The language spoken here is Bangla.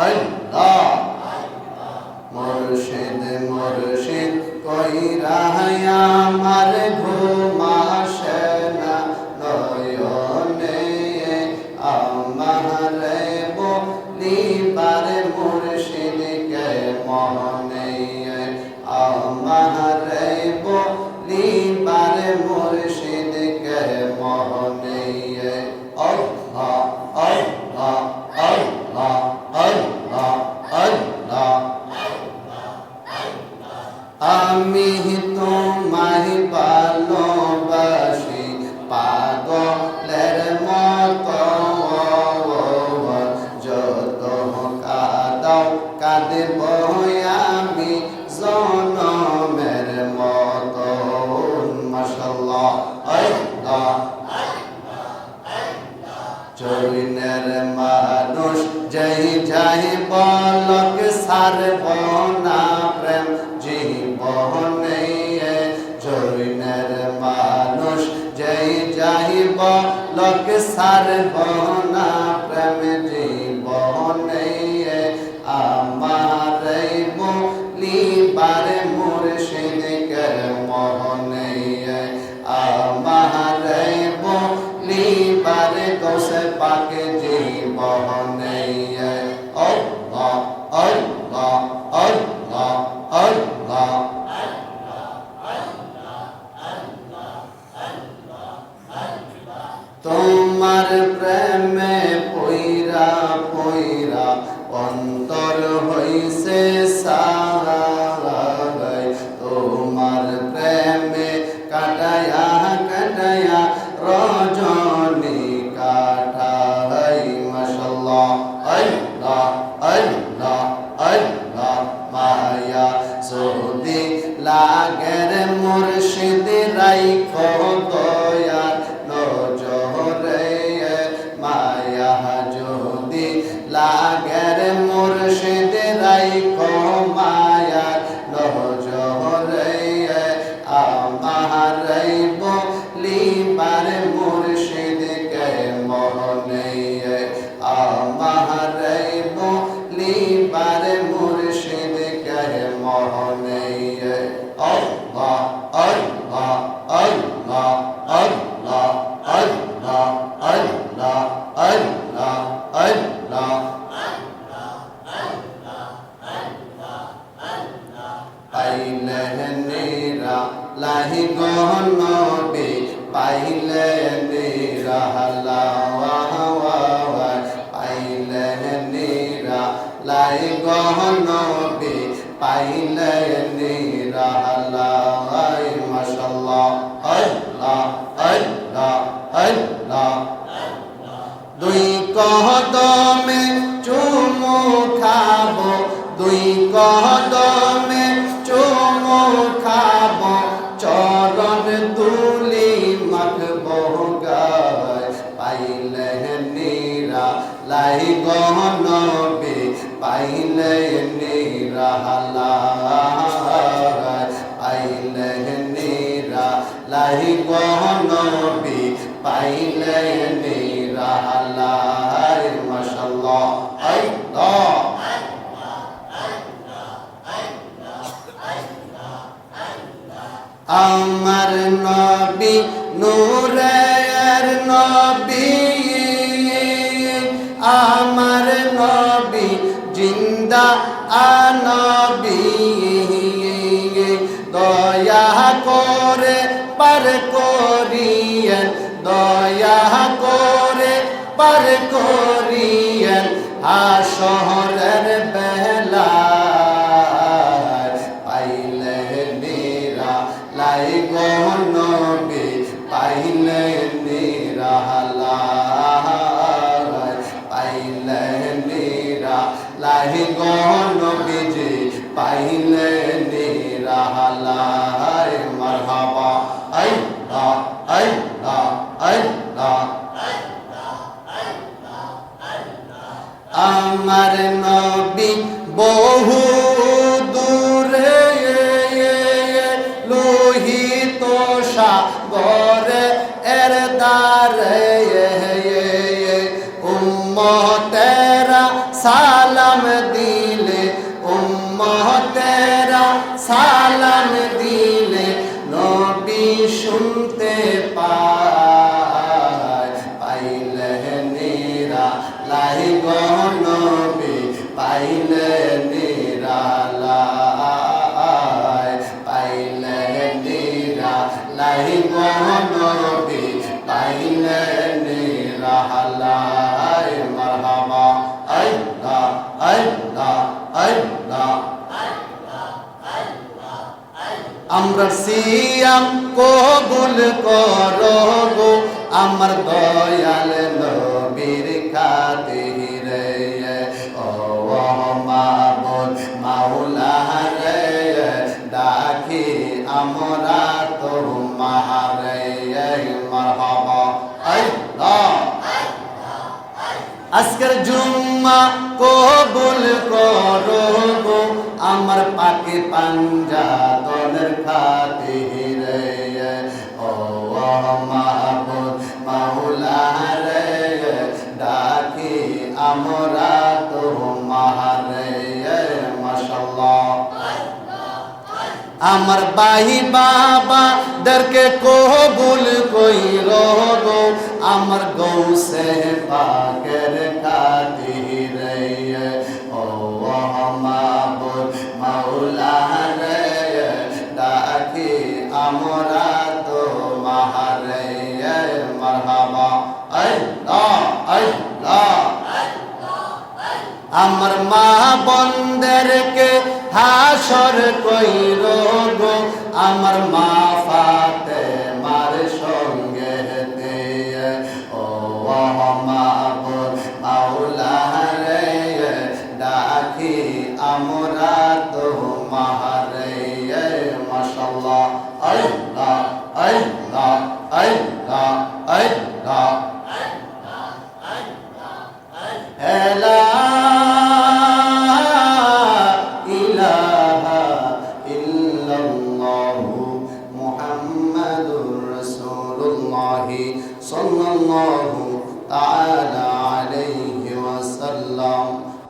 Olha. জয় জয় বলক সারব না প্রেম জীবনে জৈনের মানুষ জয় জয় বলক সারব তোমার প্রেমে পইরা দুই কদমে চুমু খাব দুই কদমে চুমু লাই গহনবে পাইলে নিরা হালায় পাইলে আমার নবী নূরের নবী আমার নবী, জিন্দা আনবী। দয়া করে পার করিয়েন, দয়া করে পার করিয়েন, হাসরের বেলা পাইলে নেরা লাই গনবে পাইলে নবীজি পাইলে নিরাহালায় মারহাবা। আই রা আই রা আই রা আমার নবী বহু দূরে লোহিত সাগর আমরা সিয়াম কবুল করো গো, আমার দয়াল নবীর খাতির। ও মাবুল মাওলা রে, ডাকি আমরা তোমার। মারহাবা আল্লাহ। আজকের জুম্মা কবুল করো গো আমার পাকে পাঞ্জা তনের খাতিরে ও মাহবুব মাওলা রে, ডাকি আমরা বাহি বাবা দরকে কবুল কইর গো। আমার গৌসে পাকের খাতির মা বন্দেরকে হাসর কইর গো, আমার মা ফাতে মার সঙ্গে দে ও আমা বল মাওলা রে ডাকি আমরা তো মাহারে মাশাল্লাহ আল্লাহ আল্লাহ আল্লাহ আল্লাহ। আল্লাহ আল্লাহ আল্লাহ